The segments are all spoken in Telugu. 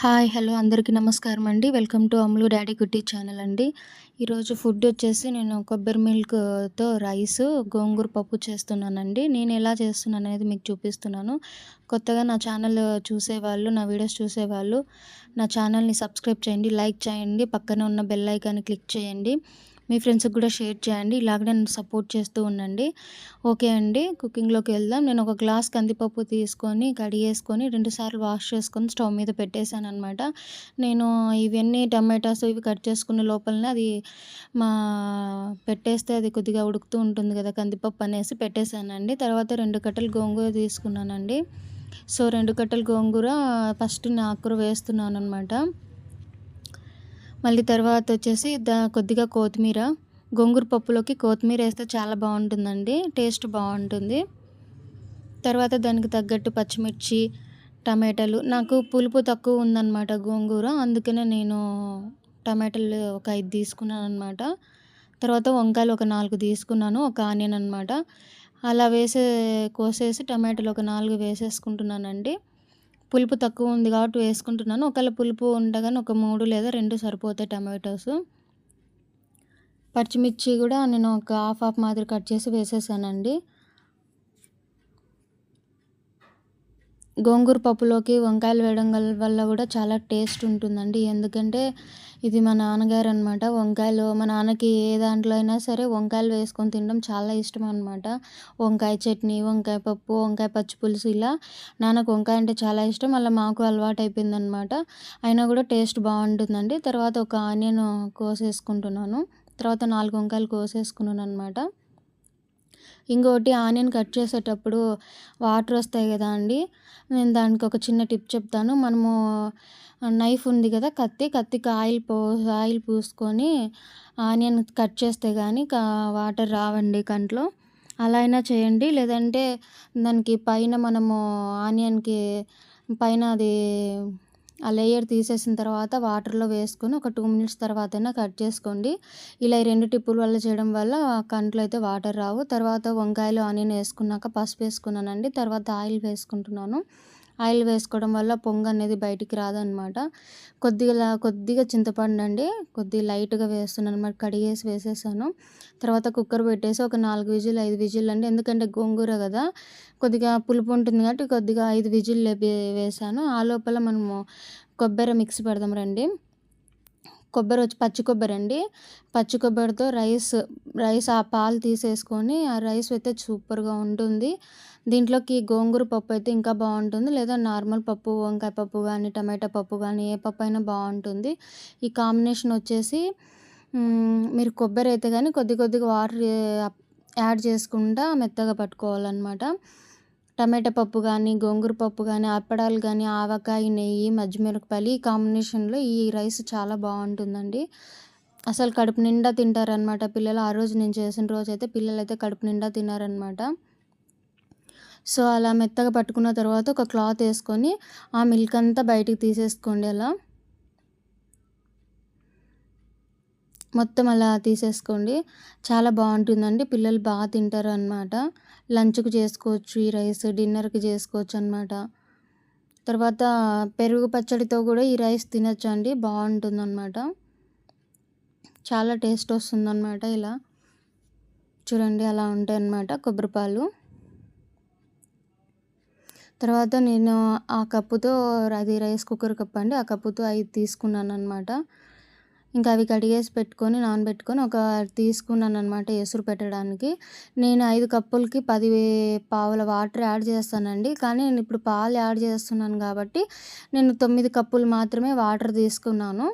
హాయ్ హలో అందరికీ నమస్కారం అండి. Welcome to Ammulu daddy Kutti channel అండి. ఈరోజు ఫుడ్ వచ్చేసి నేను కొబ్బరి మిల్క్తో రైస్ గోంగూర పప్పు చేస్తున్నానండి. నేను ఎలా చేస్తున్నాను అనేది మీకు చూపిస్తున్నాను. కొత్తగా నా ఛానల్ చూసేవాళ్ళు నా వీడియోస్ చూసేవాళ్ళు నా ఛానల్ని సబ్స్క్రైబ్ చేయండి లైక్ చేయండి పక్కన ఉన్న బెల్ ఐకాన్ని క్లిక్ చేయండి. మీ ఫ్రెండ్స్కి కూడా షేర్ చేయండి. ఇలాగ నన్ను సపోర్ట్ చేస్తూ ఉండండి. ఓకే అండి. కుకింగ్లోకి వెళ్దాం. నేను ఒక గ్లాస్ కందిపప్పు తీసుకొని కడిగేసుకొని రెండుసార్లు వాష్ చేసుకొని స్టవ్ మీద పెట్టేశాను అనమాట నేను ఇవన్నీ టమాటాస్ ఇవి కట్ చేసుకున్న లోపలనే అది మా పెట్టేస్తే అది కొద్దిగా ఉడుకుతూ ఉంటుంది కదా కందిపప్పు అనేసి పెట్టేశానండి. తర్వాత రెండు కట్టలు గోంగూర తీసుకున్నానండి. సో రెండు కట్టలు గోంగూర ఫస్ట్ ఆకుర వేస్తున్నాను అనమాట మళ్ళీ తర్వాత వచ్చేసి దా కొద్దిగా కొత్తిమీర గోంగూర పప్పులోకి కొత్తిమీర వేస్తే చాలా బాగుంటుందండి టేస్ట్ బాగుంటుంది. తర్వాత దానికి తగ్గట్టు పచ్చిమిర్చి టమాటాలు. నాకు పులుపు తక్కువ ఉందన్నమాట గోంగూర అందుకనే నేను టమాటాలు ఒక ఐదు తీసుకున్నాను అనమాట తర్వాత వంకాయలు ఒక నాలుగు తీసుకున్నాను ఒక ఆనియన్ అనమాట అలా వేసే కోసేసి టమాటాలు ఒక నాలుగు వేసేసుకుంటున్నానండి. పులుపు తక్కువ ఉంది కాబట్టి వేసుకుంటున్నాను. ఒకవేళ పులుపు ఉండగానే ఒక మూడు లేదా రెండు సరిపోతాయి టమాటోస్. పచ్చిమిర్చి కూడా నేను ఒక హాఫ్ హాఫ్ మాదిరి కట్ చేసి వేసేసానండి. గోంగూర పప్పులోకి వంకాయలు వేయడం వల్ల కూడా చాలా టేస్ట్ ఉంటుందండి. ఎందుకంటే ఇది మా నాన్నగారు అనమాట వంకాయలు మా నాన్నకి ఏ దాంట్లో అయినా సరే వంకాయలు వేసుకొని తినడం చాలా ఇష్టం అనమాట వంకాయ చట్నీ వంకాయ పప్పు వంకాయ పచ్చి పులుసు ఇలా నాన్నకు వంకాయ అంటే చాలా ఇష్టం. అలా మాకు అలవాటు అయిపోయింది అనమాట అయినా కూడా టేస్ట్ బాగుంటుందండి. తర్వాత ఒక ఆనియన్ కోసేసుకుంటున్నాను. తర్వాత నాలుగు వంకాయలు కోసేసుకున్నాను అనమాట ఇంకోటి ఆనియన్ కట్ చేసేటప్పుడు వాటర్ వస్తాయి కదా అండి నేను దానికి ఒక చిన్న టిప్ చెప్తాను. మనము నైఫ్ ఉంది కదా కత్తి కత్తికి ఆయిల్ పో ఆయిల్ పూసుకొని ఆనియన్ కట్ చేస్తే కానీ వాటర్ రావండి కంట్లో. అలా అయినా చేయండి. లేదంటే దానికి పైన మనము ఆనియన్కి పైన అది ఆ లేయర్ తీసేసిన తర్వాత వాటర్లో వేసుకొని ఒక టూ మినిట్స్ తర్వాత అయినా కట్ చేసుకోండి. ఇలా ఈ రెండు టిప్పుల వల్ల చేయడం వల్ల కంట్లో అయితే వాటర్ రావు. తర్వాత వంకాయలు ఆనియన్ వేసుకున్నాక పసుపు వేసుకున్నానండి. తర్వాత ఆయిల్ వేసుకుంటున్నాను. ఆయిల్ వేసుకోవడం వల్ల పొంగ అనేది బయటికి రాదనమాట. కొద్దిగా కొద్దిగా చింతపండు అండి కొద్దిగా లైట్గా వేస్తున్నాను అనమాట. కడిగేసి వేసేసాను. తర్వాత కుక్కర్ పెట్టేసి ఒక నాలుగు విజిల్ ఐదు విజిల్ అండి. ఎందుకంటే గోంగూర కదా. కొద్దిగా పులుపు ఉంటుంది కాబట్టి కొద్దిగా ఐదు విజిల్ వేసాను. ఆ లోపల మనము కొబ్బరి మిక్సీ పెడదాం రండి. కొబ్బరి వచ్చి పచ్చి కొబ్బరి అండి. పచ్చి కొబ్బరితో రైస్ రైస్ ఆ పాలు తీసేసుకొని ఆ రైస్ అయితే సూపర్గా ఉంటుంది. దీంట్లోకి గోంగూర పప్పు అయితే ఇంకా బాగుంటుంది. లేదా నార్మల్ పప్పు వంకాయ పప్పు కానీ టమాటా పప్పు కానీ ఏ పప్పు అయినా బాగుంటుంది. ఈ కాంబినేషన్ వచ్చేసి మీరు కొబ్బరి అయితే కానీ కొద్ది కొద్దిగా వాటర్ యాడ్ చేసుకుంటా మెత్తగా పట్టుకోవాలన్నమాట. టమాటా పప్పు కానీ గోంగూర పప్పు కానీ అప్పడాలు కానీ ఆవకాయ నెయ్యి మజ్జిమిరపకాయలు ఈ కాంబినేషన్లో ఈ రైస్ చాలా బాగుంటుందండి. అసలు కడుపు నిండా తింటారనమాట పిల్లలు. ఆ రోజు నేను చేసిన రోజు అయితే పిల్లలు అయితే కడుపు నిండా తిన్నారనమాట సో అలా మెత్తగా పట్టుకున్న తర్వాత ఒక క్లాత్ వేసుకొని ఆ మిల్క్ అంతా బయటికి తీసేసుకోండి అలా. మొత్తం అలా తీసేసుకోండి. చాలా బాగుంటుందండి. పిల్లలు బాగా తింటారు అనమాట లంచ్కి చేసుకోవచ్చు ఈ రైస్ డిన్నర్కి చేసుకోవచ్చు అనమాట తర్వాత పెరుగు పచ్చడితో కూడా ఈ రైస్ తినచ్చు అండి బాగుంటుందన్నమాట. చాలా టేస్ట్ వస్తుందన్నమాట ఇలా. చూడండి అలా ఉంటాయి అన్నమాట తర్వాత నేను ఆ కప్పుతో అది రైస్ కుక్కర్ కప్ అండి ఆ కప్పుతో ఐదు తీసుకున్నాను అనమాట ఇంకా అవి కడిగేసి పెట్టుకొని నానబెట్టుకొని ఒక తీసుకున్నాను అనమాట ఎసురు పెట్టడానికి. నేను ఐదు కప్పులకి పది పావుల వాటర్ యాడ్ చేస్తానండి. కానీ నేను ఇప్పుడు పాలు యాడ్ చేస్తున్నాను కాబట్టి నేను తొమ్మిది కప్పులు మాత్రమే వాటర్ తీసుకున్నాను.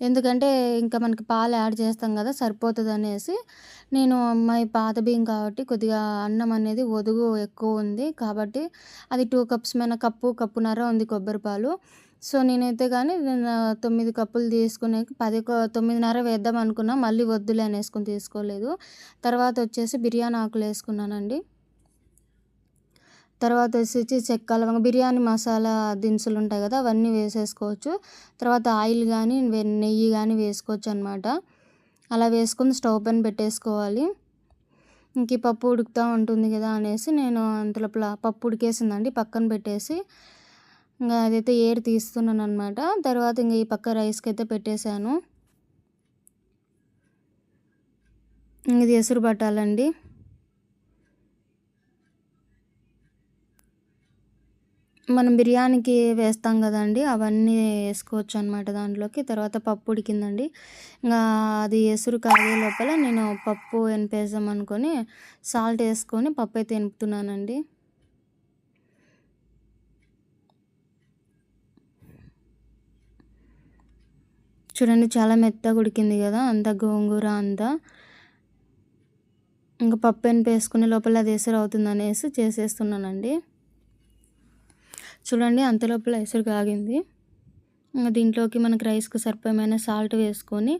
ఎందుకంటే ఇంకా మనకి పాలు యాడ్ చేస్తాం కదా సరిపోతుంది అనేసి నేను అమ్మాయి పాత బియ్యం కాబట్టి కొద్దిగా అన్నం అనేది ఒదుగు ఎక్కువ ఉంది కాబట్టి అది టూ కప్స్ మీద కప్పు కప్పున్నర ఉంది కొబ్బరి పాలు సో నేనైతే కానీ నేను తొమ్మిది కప్పులు తీసుకునే పది తొమ్మిదిన్నర వేద్దాం అనుకున్నా మళ్ళీ వద్దులే అనేసుకొని తీసుకోలేదు. తర్వాత వచ్చేసి బిర్యానీ ఆకులు వేసుకున్నానండి. తర్వాత వచ్చేసి చెక్క లవంగ బిర్యానీ మసాలా దినుసులు ఉంటాయి కదా అవన్నీ వేసేసుకోవచ్చు. తర్వాత ఆయిల్ కానీ నెయ్యి కానీ వేసుకోవచ్చు అనమాట అలా వేసుకొని స్టవ్ పైన పెట్టేసుకోవాలి. ఇంక పప్పు ఉడుకుతూ ఉంటుంది కదా అనేసి నేను అంతలోపల పప్పు ఉడికేసిందండి పక్కన పెట్టేసి. ఇంకా అదైతే ఏర్ తీస్తున్నాను అనమాట తర్వాత ఇంకా ఈ పక్క రైస్కి అయితే పెట్టేశాను ఇది ఎసురు పట్టాలండి మనం బిర్యానీకి వేస్తాం కదండి అవన్నీ వేసుకోవచ్చు అనమాట దాంట్లోకి. తర్వాత పప్పు ఉడికిందండి. ఇంకా అది ఎసురు కాగే లోపల నేను పప్పు ఎనిపేసాం అనుకొని సాల్ట్ వేసుకొని పప్పు అయితే ఎనుపుతున్నానండి చూడండి చాలా మెత్తగా ఉడికింది కదా అంత గోంగూర అంతా. ఇంకా పప్పు ఎనిపేసుకునే లోపల అది ఎసురు అవుతుంది అనేసి చేసేస్తున్నానండి. చూడండి అంత లోపల ఎసురు కాగింది. దీంట్లోకి మనకి రైస్కి సరిపోయమైన సాల్ట్ వేసుకొని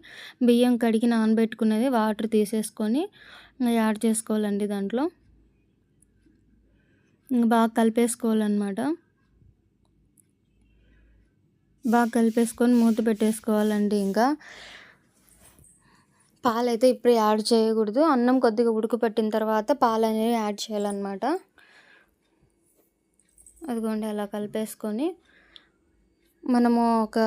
బియ్యం కడిగి నానబెట్టుకున్నది వాటర్ తీసేసుకొని యాడ్ చేసుకోవాలండి దాంట్లో. ఇంకా బాగా కలిపేసుకోవాలన్నమాట. బాగా కలిపేసుకొని మూత పెట్టేసుకోవాలండి ఇంకా. పాలు అయితే ఇప్పుడు యాడ్ చేయకూడదు. అన్నం కొద్దిగా ఉడకపెట్టిన తర్వాత పాలు అనేవి యాడ్ చేయాలన్నమాట. అదిగోండి అలా కలిపేసుకొని మనము ఒక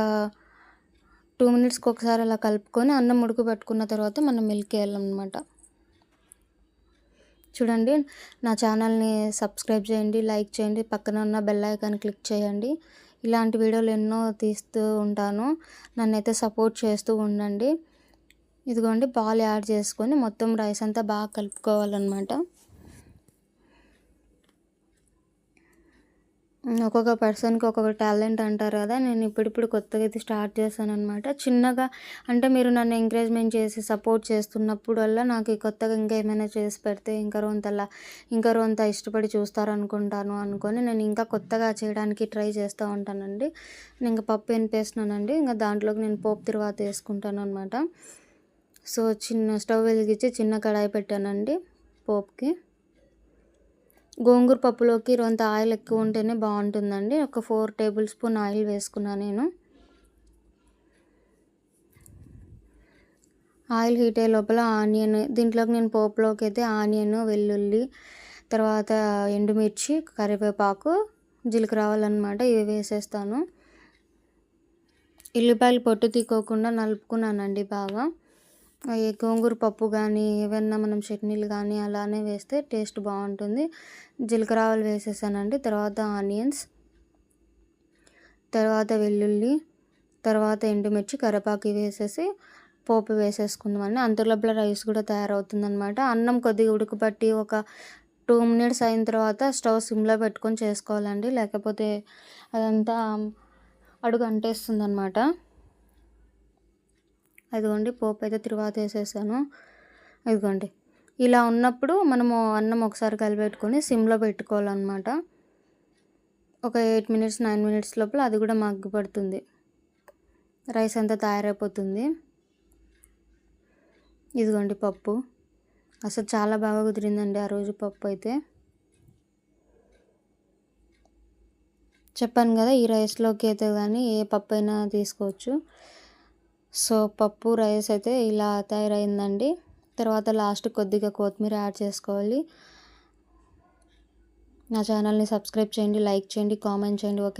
టూ మినిట్స్కి ఒకసారి అలా కలుపుకొని అన్నం ఉడకబెట్టుకున్న తర్వాత మనం మిల్క్ వేయాలన్నమాట. చూడండి నా ఛానల్ని సబ్స్క్రైబ్ చేయండి లైక్ చేయండి పక్కన ఉన్న బెల్ ఐకాన్ క్లిక్ చేయండి. ఇలాంటి వీడియోలు ఎన్నో తీస్తూ ఉంటాను. నన్నైతే సపోర్ట్ చేస్తూ ఉండండి. ఇదిగోండి పాలు యాడ్ చేసుకొని మొత్తం రైస్ అంతా బాగా కలుపుకోవాలన్నమాట. ఒక్కొక్క పర్సన్కి ఒక్కొక్క టాలెంట్ అంటారు కదా నేను ఇప్పుడిప్పుడు కొత్తగా అయితే స్టార్ట్ చేశాను అనమాట చిన్నగా అంటే మీరు నన్ను ఎంకరేజ్మెంట్ చేసి సపోర్ట్ చేస్తున్నప్పుడు వల్ల నాకు కొత్తగా ఇంకా ఏమైనా చేసి పెడితే ఇంకా రొంతలా ఇంకా రొంత ఇష్టపడి చూస్తారు అనుకుంటాను అనుకొని నేను ఇంకా కొత్తగా చేయడానికి ట్రై చేస్తూ ఉంటానండి. నేను ఇంకా పప్పు ఎనిపేస్తున్నానండి ఇంకా దాంట్లోకి నేను పోపు తర్వాత వేసుకుంటాను అనమాట సో చిన్న స్టవ్ వెలిగించి చిన్న కడాయి పెట్టానండి పోపుకి. గోంగూర పప్పులోకి రొంత ఆయిల్ ఎక్కువ ఉంటేనే బాగుంటుందండి. ఒక ఫోర్ టేబుల్ స్పూన్ ఆయిల్ వేసుకున్నాను నేను. ఆయిల్ హీట్ అయ్యే లోపల ఆనియన్ దీంట్లోకి నేను పోపులోకి అయితే ఆనియన్ వెల్లుల్లి తర్వాత ఎండుమిర్చి కరివేపాకు జీలకర్ర ఆవాలన్నమాట ఇవి వేసేస్తాను. ఎల్లిపాయలు పొట్టు తీకోకుండా నలుపుకున్నానండి బాగా. గోంగూర పప్పు కానీ ఏవైనా మనం చట్నీలు కానీ అలానే వేస్తే టేస్ట్ బాగుంటుంది. జీలకర్ర ఆవాలు వేసేసానండి. తర్వాత ఆనియన్స్ తర్వాత వెల్లుల్లి తర్వాత ఎండుమిర్చి కరివేపాకు వేసేసి పోపు వేసేసుకుందామండి. అంతలోపల రైస్ కూడా తయారవుతుందనమాట అన్నం కొద్దిగా ఉడకబట్టి ఒక టూ మినిట్స్ అయిన తర్వాత స్టవ్ సిమ్లో పెట్టుకొని చేసుకోవాలండి. లేకపోతే అదంతా అడుగు అంటేస్తుంది అనమాట అదిగోండి పోపు అయితే తిరువాత వేసేసాను ఇదిగోండి ఇలా ఉన్నప్పుడు మనము అన్నం ఒకసారి కలిపెట్టుకొని సిమ్లో పెట్టుకోవాలన్నమాట. ఒక ఎయిట్ మినిట్స్ నైన్ మినిట్స్ లోపల అది కూడా మగ్గుపడుతుంది. రైస్ అంతా తయారైపోతుంది. ఇదిగోండి పప్పు. అసలు చాలా బాగా కుదిరిందండి ఆ రోజు పప్పు అయితే. చెప్పాను కదా ఈ రైస్లోకి అయితే కానీ ఏ పప్పు అయినా తీసుకోవచ్చు. సో పప్పు రైస్ అయితే ఇలా తయారైందండి. తర్వాత లాస్ట్ కొద్దిగా కొత్తిమీర యాడ్ చేసుకోవాలి. నా ఛానల్ని సబ్స్క్రైబ్ చేయండి లైక్ చేయండి కామెంట్ చేయండి ఓకే?